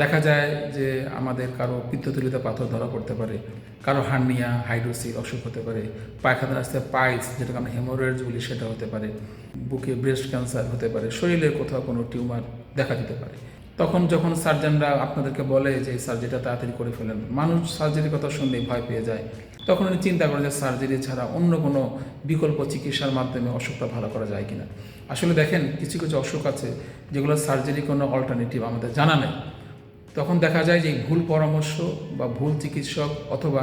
দেখা যায় যে আমাদের কারও পিত্তথলিতে পাথর ধরা পড়তে পারে, কারও হার্নিয়া, হাইড্রোসিল অসুখ হতে পারে পায়খানা রাস্তায় পাইলস, যেটাকে আমরা হেমোরয়েডস বলি, সেটা হতে পারে, বুকে ব্রেস্ট ক্যান্সার হতে পারে, শরীরে কোথাও কোনো টিউমার দেখা দিতে পারে। তখন যখন সার্জনরা আপনাদেরকে বলে যে সার্জারিটা তাড়াতাড়ি করে ফেলেন, মানুষ সার্জারির কথা শুনলে ভয় পেয়ে যায়। তখন উনি চিন্তা করেন যে সার্জারি ছাড়া অন্য কোনো বিকল্প চিকিৎসার মাধ্যমে অসুখটা ভালো করা যায় কিনা। আসলে দেখেন, কিছু কিছু অসুখ আছে যেগুলো সার্জারি কোনো অল্টারনেটিভ আমাদের জানা নেই। তখন দেখা যায় যে ভুল পরামর্শ বা ভুল চিকিৎসক অথবা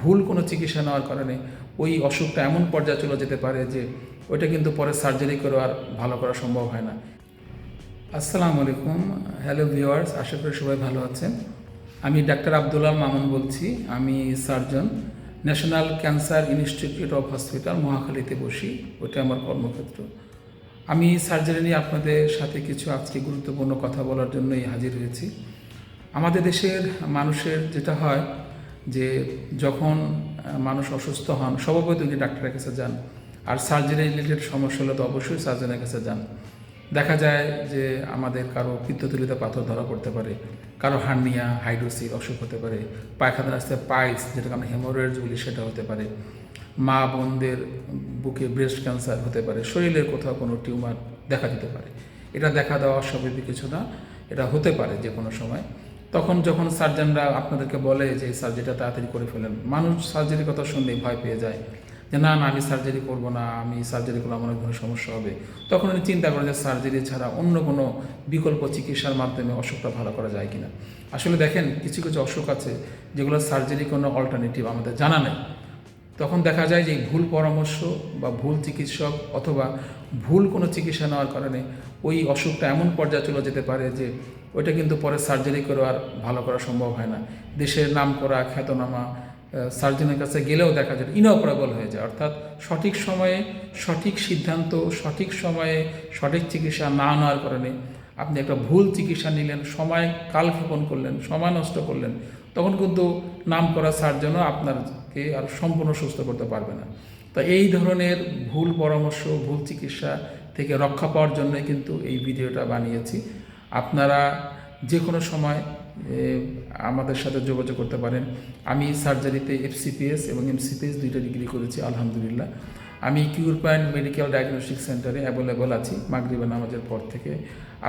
ভুল কোনো চিকিৎসা নেওয়ার কারণে ওই অসুখটা এমন পর্যায়ে চলে যেতে পারে যে ওইটা কিন্তু পরে সার্জারি করে আর ভালো করা সম্ভব হয় না। আসসালামু আলাইকুম। হ্যালো ভিউয়ার্স, আশা করি সবাই ভালো আছেন। আমি ডাক্তার আবদুল্লাহ মামুন বলছি। আমি surgeon, national cancer institute of hospital মহাখালীতে বসি। ওটা আমার কর্মক্ষেত্র। আমি সার্জারি নিয়ে আপনাদের সাথে কিছু আজকে গুরুত্বপূর্ণ কথা বলার জন্যই হাজির হয়েছি। আমাদের দেশের মানুষের যেটা হয় যে যখন মানুষ অসুস্থ হন, স্বভাবতই উনি ডাক্তারের কাছে যান। আর সার্জারি রিলেটেড সমস্যা হলে তো অবশ্যই সার্জনের কাছে যান। দেখা যায় যে আমাদের কারও পিত্তথলিতে পাথর ধরা পড়তে পারে, কারও হার্নিয়া হাইড্রোসিল অসুখ হতে পারে পায়খানা রাস্তায় পাইস যেটাকে আমরা হেমোরয়েডস বলি, সেটা হতে পারে। মা বোনদের বুকে ব্রেস্ট ক্যান্সার হতে পারে, শরীরের কোথাও কোনো টিউমার দেখা দিতে পারে। এটা দেখা দেওয়া অস্বাভাবিক কিছু না, এটা হতে পারে যে কোনো সময়। তখন যখন সার্জনরা আপনাদেরকে বলে যে এই সার্জারিটা তাড়াতাড়ি করে ফেলেন, মানুষ সার্জারির কথা শুনলেই ভয় পেয়ে যায় যে, না না, আমি সার্জারি করব না, আমি সার্জারি করলে আমার কোনো সমস্যা হবে। তখন উনি চিন্তা করেন যে, সার্জারি ছাড়া অন্য কোনো বিকল্প চিকিৎসার মাধ্যমে অসুখটা ভালো করা যায় কিনা? আসলে দেখেন, কিছু কিছু অসুখ আছে যেগুলো সার্জারি কোনো অল্টারনেটিভ আমাদের জানা নেই। তখন দেখা যায় যে ভুল পরামর্শ বা ভুল চিকিৎসক অথবা ভুল কোনো চিকিৎসা নেওয়ার কারণে ওই অসুখটা এমন পর্যায়ে চলে যেতে পারে যে ওইটা কিন্তু পরে সার্জারি করে আর ভালো করা সম্ভব হয় না। দেশের নাম করা খ্যাতনামা সার্জনের কাছে গেলেও দেখা যায় ইনঅপারেবল হয়ে যায়। অর্থাৎ সঠিক সময়ে সঠিক সিদ্ধান্ত, সঠিক সময়ে সঠিক চিকিৎসা না নেওয়ার কারণে আপনি একটা ভুল চিকিৎসা নিলেন, সময় কাল কালক্ষেপণ করলেন, সময় নষ্ট করলেন তখন কিন্তু নাম করা সার্জনও আপনাকে আর সম্পূর্ণ সুস্থ করতে পারবে না। তো এই ধরনের ভুল পরামর্শ, ভুল চিকিৎসা থেকে রক্ষা পাওয়ার জন্য কিন্তু এই ভিডিওটা বানিয়েছি। আপনারা যে কোনো সময় আমাদের সাথে যোগাযোগ করতে পারেন। আমি সার্জারিতে এফসিপিএস এবং এমসিপিএস দুইটা ডিগ্রি করেছি, আলহামদুলিল্লাহ। আমি কিউর মেডিকেল ডায়াগনস্টিক সেন্টারে অ্যাভেলেবল আছি মাগরিবা নামাজের পর থেকে।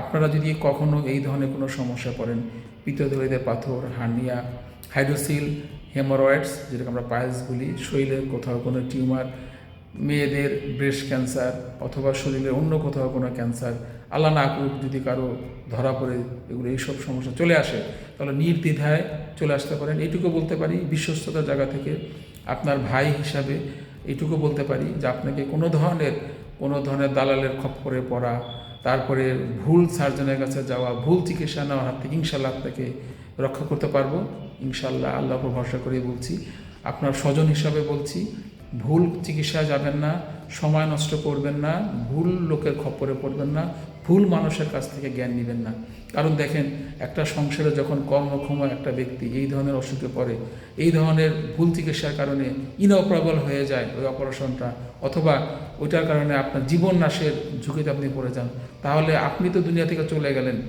আপনারা যদি কখনও এই ধরনের কোনো সমস্যা পড়েন পিত্তথলিতে পাথর, হার্নিয়া, হাইড্রোসিল, হেমোরয়েডস, যেটাকে আমরা পায়েস বলি শরীরের কোথাও কোনো টিউমার, মেয়েদের ব্রেস্ট ক্যান্সার অথবা শরীরের অন্য কোথাও কোনো ক্যান্সার, আল্লাহ না করুক যদি কারও ধরা পড়ে, এগুলো এইসব সমস্যা চলে আসে, তাহলে নির্দ্বিধায় চলে আসতে পারেন। এইটুকু বলতে পারি, বিশ্বস্ততার জায়গা থেকে আপনার ভাই হিসাবে এইটুকু বলতে পারি যে আপনাকে কোনো ধরনের কোনো ধরনের দালালের খপ্পরে পড়া, তারপরে ভুল সার্জনের কাছে যাওয়া, ভুল চিকিৎসা নেওয়ার হাত থেকে ইনশাল্লাহ আপনাকে রক্ষা করতে পারব। ইনশাল্লাহ আল্লাহ ভরসা করে বলছি। আপনার স্বজন হিসাবে বলছি। ভুল চিকিৎসা যাবেন না, সময় নষ্ট করবেন না, ভুল লোকের খপ্পরে পড়বেন না, ভুল মানুষের কাছ থেকে জ্ঞান নেবেন না। কারণ দেখেন, একটা সংসারে যখন কর্মক্ষম একটা ব্যক্তি এই ধরনের অসুখে পড়ে, এই ধরনের ভুল চিকিৎসার কারণে ইনঅপারেবল হয়ে যায় ওই অপারেশনটা, অথবা ওইটার কারণে আপনার জীবন নাশের ঝুঁকিতে আপনি পড়ে যান, তাহলে আপনি তো দুনিয়া থেকে চলে গেলেন।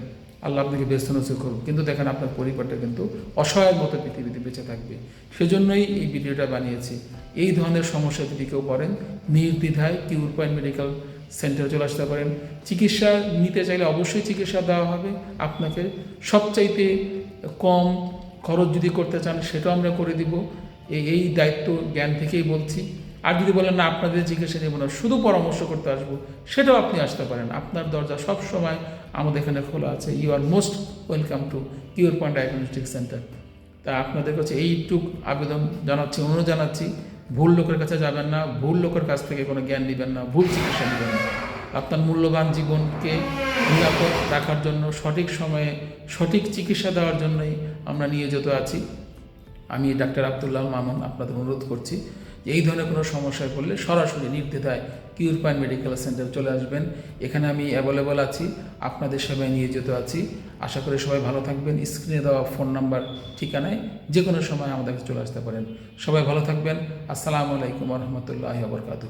আল্লাহ আপনাকে ব্যস্ত নসিব করুন কিন্তু দেখেন আপনার পরিবারটা কিন্তু অসহায়ের মতো পৃথিবীতে বেঁচে থাকবে। সেজন্যই এই ভিডিওটা বানিয়েছি। এই ধরনের সমস্যা যদি কেউ পড়েন নির্দ্বিধায় কিউর পয়েন্ট মেডিকেল সেন্টারে চলে আসতে পারেন। চিকিৎসা নিতে চাইলে অবশ্যই চিকিৎসা দেওয়া হবে। আপনাকে সবচাইতে কম খরচ যদি করতে চান, সেটাও আমরা করে দিব। এই দায়িত্ব জ্ঞান থেকেই বলছি। আর যদি বলেন, না, আপনাদের চিকিৎসা নেব না শুধু পরামর্শ করতে আসব, সেটাও আপনি আসতে পারেন। আপনার দরজা সব সময় আমাদের এখানে খোলা আছে। You are most welcome to Cure Point diagnostic centre তা আপনাদের কাছে এইটুক আবেদন জানাচ্ছি, অনুরোধ জানাচ্ছি, ভুল লোকের কাছে যাবেন না, ভুল লোকের কাছ থেকে কোনো জ্ঞান নেবেন না, ভুল চিকিৎসা নেবেন না। আপনার মূল্যবান জীবনকে নিরাপদ রাখার জন্য, সঠিক সময়ে সঠিক চিকিৎসা দেওয়ার জন্যই আমরা নিয়োজিত আছি। আমি ডাক্তার আবদুল্লাহ মামুন আপনাদের অনুরোধ করছি, এই ধরনের কোনো সমস্যায় পড়লে সরাসরি নির্দ্বিধায় কিউর পাইন মেডিকেল সেন্টার চলে আসবেন। এখানে আমি অ্যাভেলেবল আছি, আপনাদের সেবায় নিয়োজিত আছি। আশা করি সবাই ভালো থাকবেন। স্ক্রিনে দেওয়া ফোন নাম্বার ঠিকানায় যে কোনো সময় আমাদের চলে আসতে পারেন। সবাই ভালো থাকবেন। আসসালামু আলাইকুম রহমতুল্লাহ বরকাতু